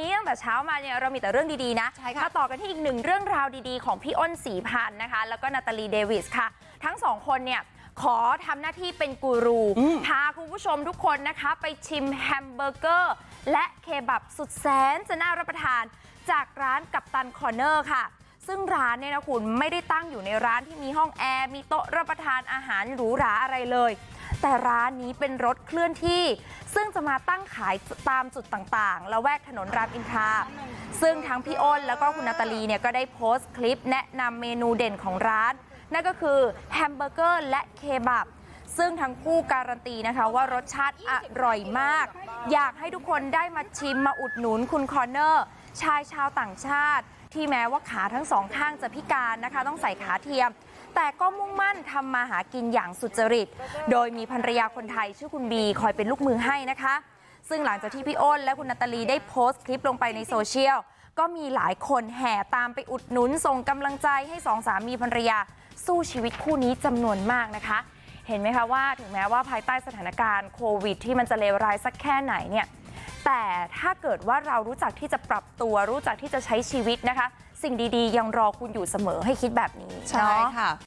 นี้ตั้งแต่เช้ามาเนี่ยเรามีแต่เรื่องดีๆนะใช่ค่ะมาต่อกันที่อีกหนึ่งเรื่องราวดีๆของพี่อ้นสีพันธ์นะคะ แล้วก็นาตาลีเดวิสค่ะ ทั้งสองคนเนี่ยขอทำหน้าที่เป็นกูรูอืมพาคุณผู้ชมทุกคนนะคะ ไปชิมแฮมเบอร์เกอร์ และเคบับสุดแสนจะน่ารับประทาน จากร้านกัปตันคอร์เนอร์ค่ะ ซึ่งร้านเนี่ยนะคุณไม่ได้ตั้งอยู่ในร้านที่มีห้องแอร์มีโต๊ะรับประทานอาหารหรูหราอะไรเลย แต่ร้านนี้เป็นรถเคลื่อนที่ ซึ่งจะมาตั้งขายตามจุดต่างๆและแวกถนนรามอินทราซึ่งทั้งพี่อ้นแล้วก็คุณนาตาลีเนี่ยก็ได้โพสต์คลิปแนะนำเมนูเด่นของร้าน นั่นก็คือแฮมเบอร์เกอร์และเคบับ ซึ่งทั้งคู่การันตีนะคะว่ารสชาติอร่อยมาก อยากให้ทุกคนได้มาชิมมาอุดหนุนคุณคอร์เนอร์ ชายชาวต่างชาติ ที่แม้ว่าขาทั้งสองข้างจะพิการนะคะ ต้องใส่ขาเทียม แต่ก็มุ่งมั่นทำมาหากินอย่างสุจริต โดยมีภรรยาคนไทยชื่อคุณบีคอยเป็นลูกมือให้นะคะ ซึ่งหลังจากที่พี่อ้นและคุณนาตาลีได้โพสต์คลิปลงไปในโซเชียลก็มีหลายคนแห่ตามไปอุดหนุนส่งกำลังใจให้สองสามีภรรยาสู้ชีวิตคู่นี้จำนวนมากนะคะ เห็นไหมคะว่าถึงแม้ว่าภายใต้สถานการณ์โควิดที่มันจะเลวร้ายสักแค่ไหนเนี่ยแต่ถ้าเกิดว่าเรารู้จักที่จะปรับตัวรู้จักที่จะใช้ชีวิตนะคะ สิ่งดีๆ ยังรอคุณอยู่เสมอให้คิดแบบนี้ใช่เนาะค่ะ